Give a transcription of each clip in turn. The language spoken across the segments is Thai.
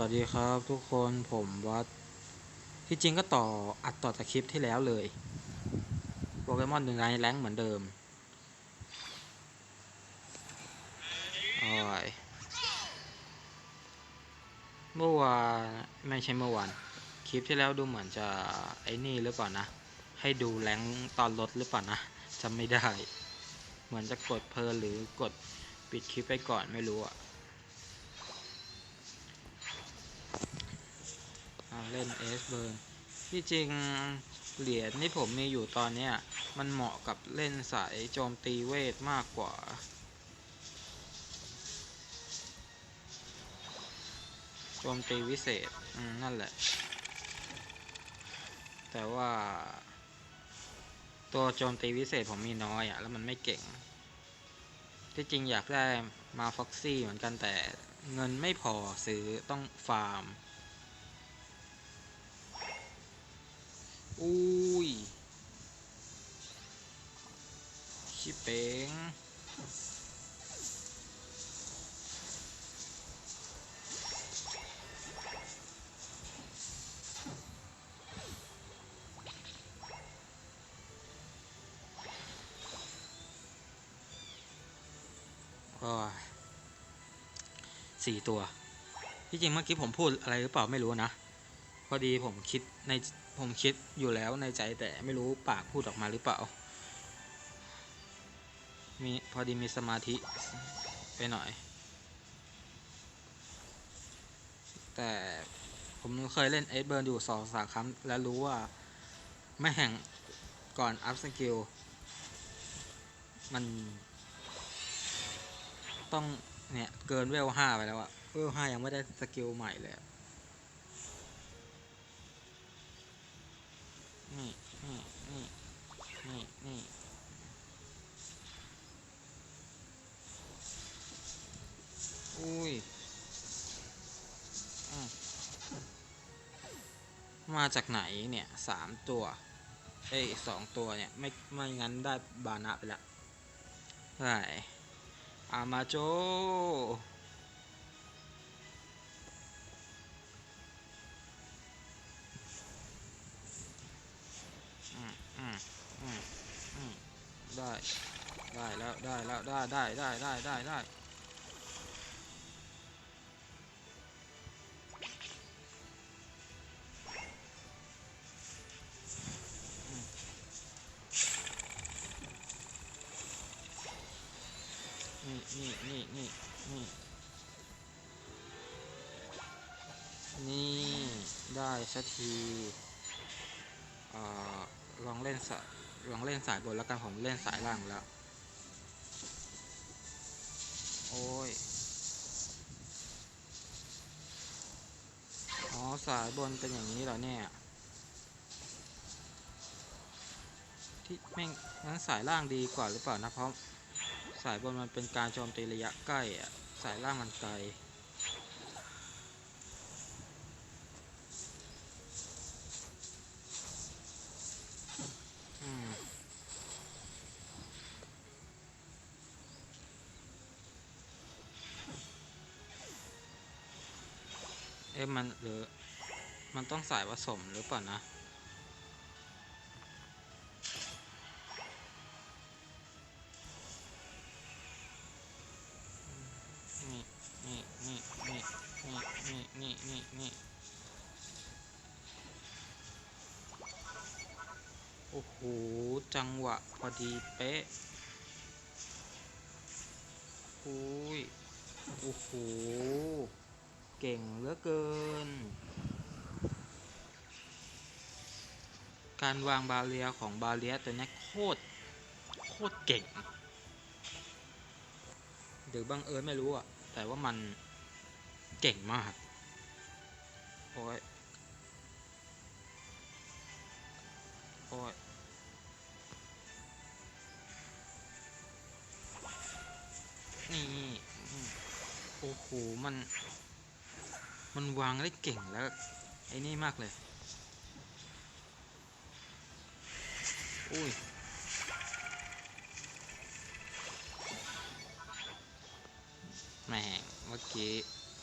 วัสดีครับทุกคนผมวัด ที่จริงก็ต่ออัดต่อจากคลิปที่แล้วเลยโปเกมอนหนึ่งในแรงเหมือนเดิมอยเมื่อวานไม่ใช่เมื่อวานคลิปที่แล้วดูเหมือนจะไอ้นี่หรือเปล่านะ ให้ดูแรงตอนลดหรือเปล่านะจำไม่ได้ เหมือนจะกดเพลินหรือกดปิดคลิปไปก่อนไม่รู้อะ อ่า เล่นเอสเบิร์นที่จริงเหรียญที่ผมมีอยู่ตอนเนี้ยมันเหมาะกับเล่นสายโจมตีเวทมากกว่า โจมตีวิเศษ อืม นั่นแหละ แต่ว่า ตัวโจมตีวิเศษผมมีน้อยอะ่ะ แล้วมันไม่เก่ง ที่จริงอยากได้มาฟ็อกซี่เหมือนกันแต่เงินไม่พอซื้อต้องฟาร์ม อุ้ย ชิเป้งสี่ตัว ที่จริงเมื่อกี้ผมพูดอะไรหรือเปล่าไม่รู้นะ พอดีผมคิดใน ผมคิดอยู่แล้วในใจแต่ไม่รู้ปากพูดออกมาหรือเปล่า มีพอดีมีสมาธิไปหน่อย แต่ผมเคยเล่นเอสเบิร์นอยู่สองสามครั้ง แล้วรู้ว่าไม่แห่งก่อนอัพสกิลมันต้องเนี่ย เกินเวลห้าไปแล้วอะเวลห้ายังไม่ได้สกิลใหม่เลยอะ นี่นี่นี่นี่นี่อุ้ยอะ มาจากไหนเนี่ยสามตัว เอ้สองตัวเนี่ย ไม่ไม่งั้นได้บานะไปละไช่อามาโจได้ ได้แล้ว ได้แล้ว ได้ ได้ ได้ ได้ ได้ได้ นี่นี่นี่นี่นี่ได้สักทีลองเล่นสายลองเล่นสายบนแล้วกันผมเล่นสายล่างแล้ว โอ้ย อ๋อสายบนเป็นอย่างนี้เหรอเนี่ย ที่แม่งงั้นสายล่างดีกว่าหรือเปล่านะเพราะ สายบนมันเป็นการโจมตีระยะใกล้อะสายล่างมันไกลเอ๊ะมันหรือมันต้องสายผสมหรือเปล่านะ นี่นี่นี่โอ้โห จังหวะ พอดีเป๊ะโอ้ยโอ้โห เก่งเหลือเกิน การวางบาเรียของบาเรียตัวนี้โคตร โคตรเก่ง หรือบังเอิญไม่รู้อะแต่ว่ามันเก่งมาก โอ้ย โอ้ย นี่โอ้โห มัน มันวางได้เก่งแล้ว ไอ้นี่มากเลย อุ้ยแหม่เมื่อกี้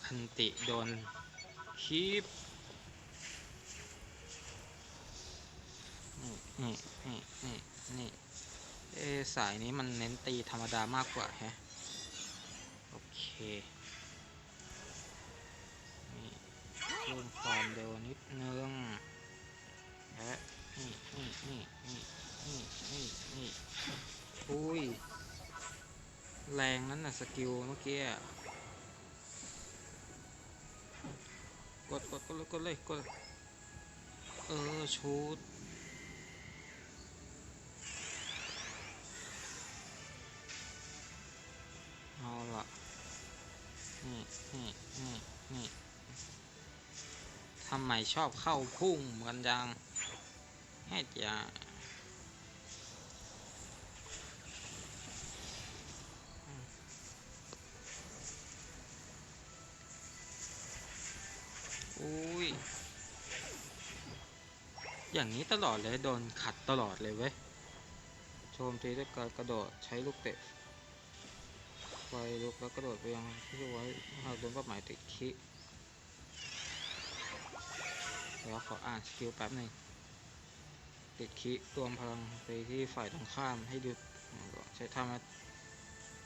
อันติโดน คีบนี่นี่นี่นี่นี่เอสายนี้มันเน้นตีธรรมดามากกว่าแฮะโอเคนี่เพิ่มความเร็วนิดนึงและนี่นี่นี่นี่นี่นี่นี่อุ้ยแรงนั้นน่ะสกิลเมื่อกี้อะ กดกดกดเลยกดเลยกดเออชุดเอาละนี่นี่นี่นี่ทำไมชอบเข้าพุ่งกันจังให้จะ อย่างนี้ตลอดเลยโดนขัดตลอดเลยเว้ยโจมตีด้วยการกระโดดใช้ลูกเตะไฟลุกแล้วกระโดดไปยังที่ไว้หากโดนเป้าหมายติดคิเดี๋ยวขออ่านสกิลแป๊บหนึ่งติดคิรวมพลังไปที่ฝ่ายตรงข้ามให้หยุดใช้ท่ามา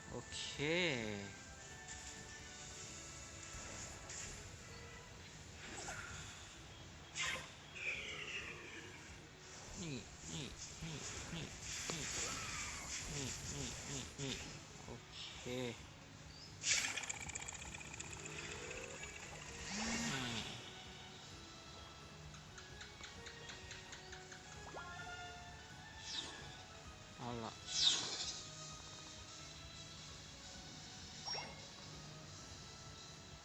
โอเค นี่นี่นี่นี่นี่นี่นี่นี่นี่โอเคเอาละ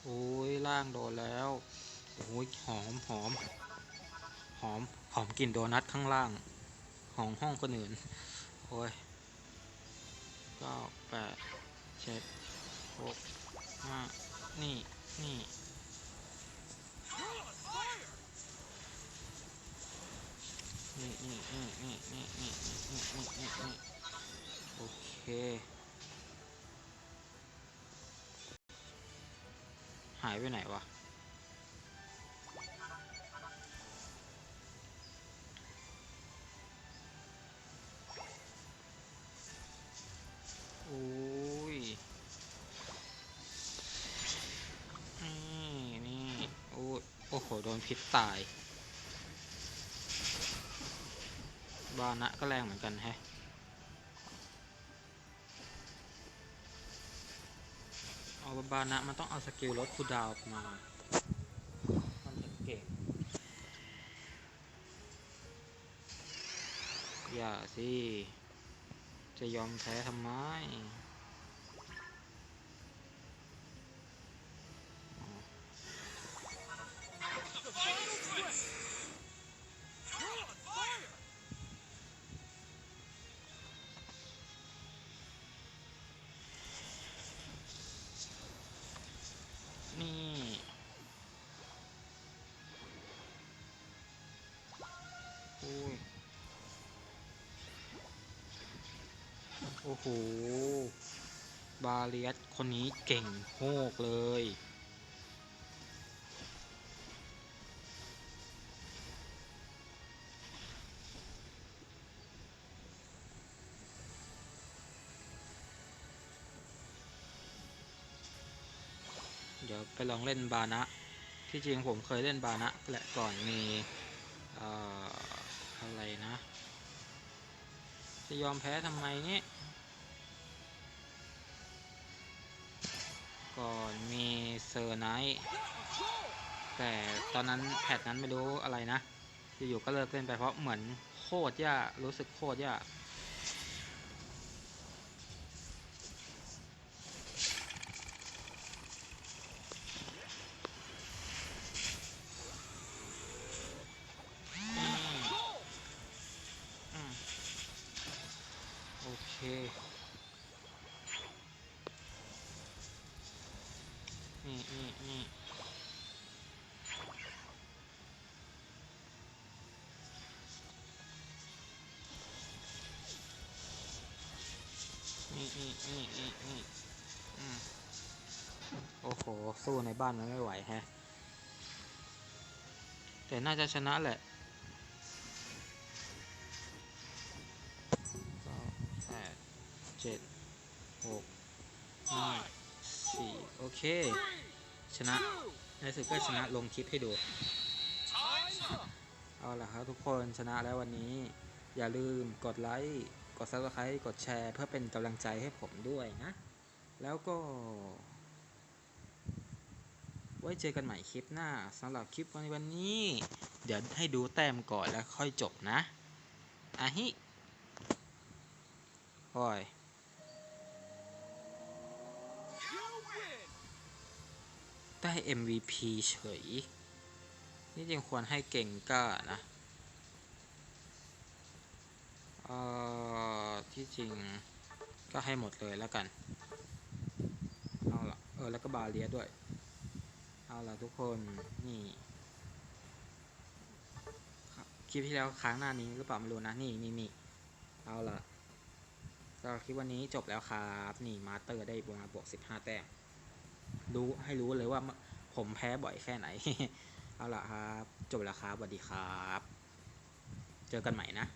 โอ้ยล่างโดนแล้วโอ้ยหอมหอมหอมห หอมกลิ่นโดนัทข้างล่าง ของห้องคนอื่น โอ้ยเก้าแปดเจ็ดหกห้านี่ นี่ นี่นี่นี่นี่นี่นี่นี่นี่นี่นี่โอเค หายไปไหนวะ พิษตาย บานะก็แรงเหมือนกันแฮะเอาบานะมันต้องเอาสกิลลดคูดาวออกมา มันถึงเก่ง อย่าสิ จะยอมแพ้ทำไม อ้โห บาเลียสคนนี้เก่งโฮกเลย เดี๋ยวไปลองเล่นบานะ ที่จริงผมเคยเล่นบานะแหละก่อนมีเอ่ออะไรนะ จะยอมแพ้ทำไมเนี่ย ก่อนมีเซอร์ไนท์แต่ตอนนั้นแพทนั้นไม่รู้อะไรนะ อยู่ๆก็เลิกเล่นไปเพราะเหมือนโคตรยากรู้สึกโคตรยากโอเค นี่นี่นี่โอ้โห สู้ในบ้านมันไม่ไหวแฮะ แต่น่าจะชนะแหละเก้าแปดเจ็ดหกห้าสี่โอเค ชนะในสุดก็ชนะลงคลิปให้ดู เอาละครับทุกคนชนะแล้ววันนี้ อย่าลืมกดไลค์ กด subscribe กดแชร์ เพื่อเป็นกำลังใจให้ผมด้วยนะ แล้วก็ ไว้เจอกันใหม่คลิปหน้าสำหรับคลิปวันวันนี้ เดี๋ยวให้ดูแต้มก่อนแล้วค่อยจบนะอาฮิโอ้ยได้ MVP เฉย นี่จริงควรให้เก่งก้านะ เอ่อ ที่จริงก็ให้หมดเลยแล้วกัน เอาละเออแล้วก็บาเลียด้วย เอาละทุกคนนี่คลิปที่แล้วค้างหน้านี้หรือเปล่าไม่รู้นะนี่นี่นี่เอาละก็คลิปวันนี้จบแล้วครับนี่มาสเตอร์ได้บวกมาบวก15แต้มรู้ให้รู้เลยว่าผมแพ้บ่อยแค่ไหน เอาละครับ จบแล้วครับสวัสดีครับ เจอกันใหม่นะ